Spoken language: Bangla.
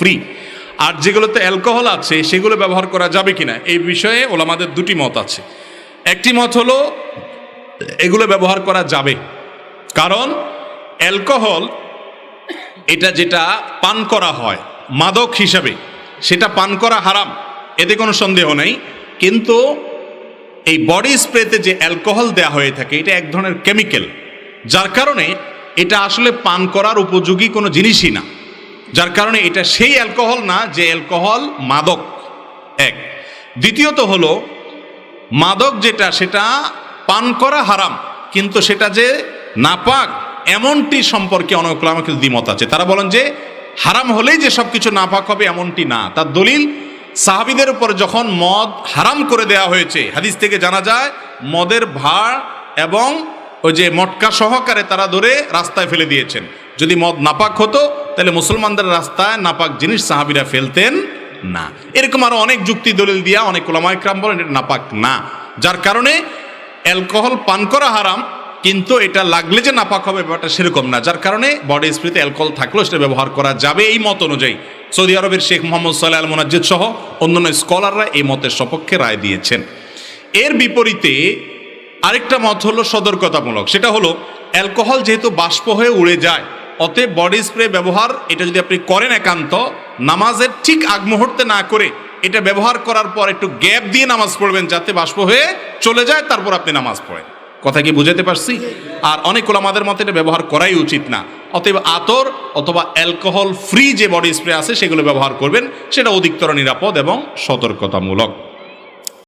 ফ্রি। আর যেগুলোতে অ্যালকোহল আছে, সেগুলো ব্যবহার করা যাবে কিনা, এই বিষয়ে ওলামাদের দুটি মত আছে। একটি মত হলো, এগুলো ব্যবহার করা যাবে। কারণ অ্যালকোহল, এটা যেটা পান করা হয়, মাদক হিসাবে, সেটা পান করা হারাম, এতে কোনো সন্দেহ নেই। কিন্তু এই বডি স্প্রেতে যে অ্যালকোহল দেয়া হয়ে থাকে, এটা এক ধরনের কেমিক্যাল। যার কারণে এটা আসলে পান করার উপযোগী কোনো জিনিসই না। যার কারণে এটা সেই অ্যালকোহল না, যে অ্যালকোহল মাদক। এক। দ্বিতীয়ত হলো, মাদক যেটা, সেটা পান করা হারাম, কিন্তু সেটা যে নাপাক, এমনটি সম্পর্কে অনেক দ্বিমত আছে। তারা বলেন যে, হারাম হলেই যে সব কিছু নাপাক হবে, এমনটি না। তার দলিল, সাহাবিদের উপর যখন মদ হারাম করে দেয়া হয়েছে, হাদিস থেকে জানা যায়, মদের ভাড় এবং ওই যে মটকা সহকারে তারা ধরে রাস্তায় ফেলে দিয়েছেন। যদি মদ নাপাক হতো তাহলে মুসলমানদের রাস্তায় নাপাক জিনিস সাহাবিরা ফেলতেন না। এরকম আরও অনেক যুক্তি দলিল দিয়া অনেক ওলামাইকরাম বলেন, এটা নাপাক না। যার কারণে অ্যালকোহল পান করা হারাম, কিন্তু এটা লাগলে যে নাপাক হবে, ব্যাপারটা সেরকম না। যার কারণে বডি স্প্রেতে অ্যালকোহল থাকলেও সেটা ব্যবহার করা যাবে এই মত অনুযায়ী। সৌদি আরবের শেখ মোহাম্মদ সাল্লাহ আল মোনাজ্জিদ সহ অন্যান্য স্কলাররা এই মতের সপক্ষে রায় দিয়েছেন। এর বিপরীতে আরেকটা মত হলো সতর্কতামূলক। সেটা হলো অ্যালকোহল যেহেতু বাষ্প হয়ে উড়ে যায় অতএব বডি স্প্রে ব্যবহার, এটা যদি আপনি করেন একান্ত, নামাজের ঠিক আগ মুহূর্তে না করে এটা ব্যবহার করার পর একটু গ্যাপ দিয়ে নামাজ পড়বেন যাতে বাষ্প হয়ে চলে যায়, তারপর আপনি নামাজ পড়েন। কথা কি বুঝাতে পারছি? আর অনেক আমাদের মতে এটা ব্যবহার করাই উচিত না। অতএব আতর অথবা অ্যালকোহল ফ্রি যে বডি স্প্রে আছে, সেগুলো ব্যবহার করবেন, সেটা অধিকতর নিরাপদ এবং সতর্কতামূলক।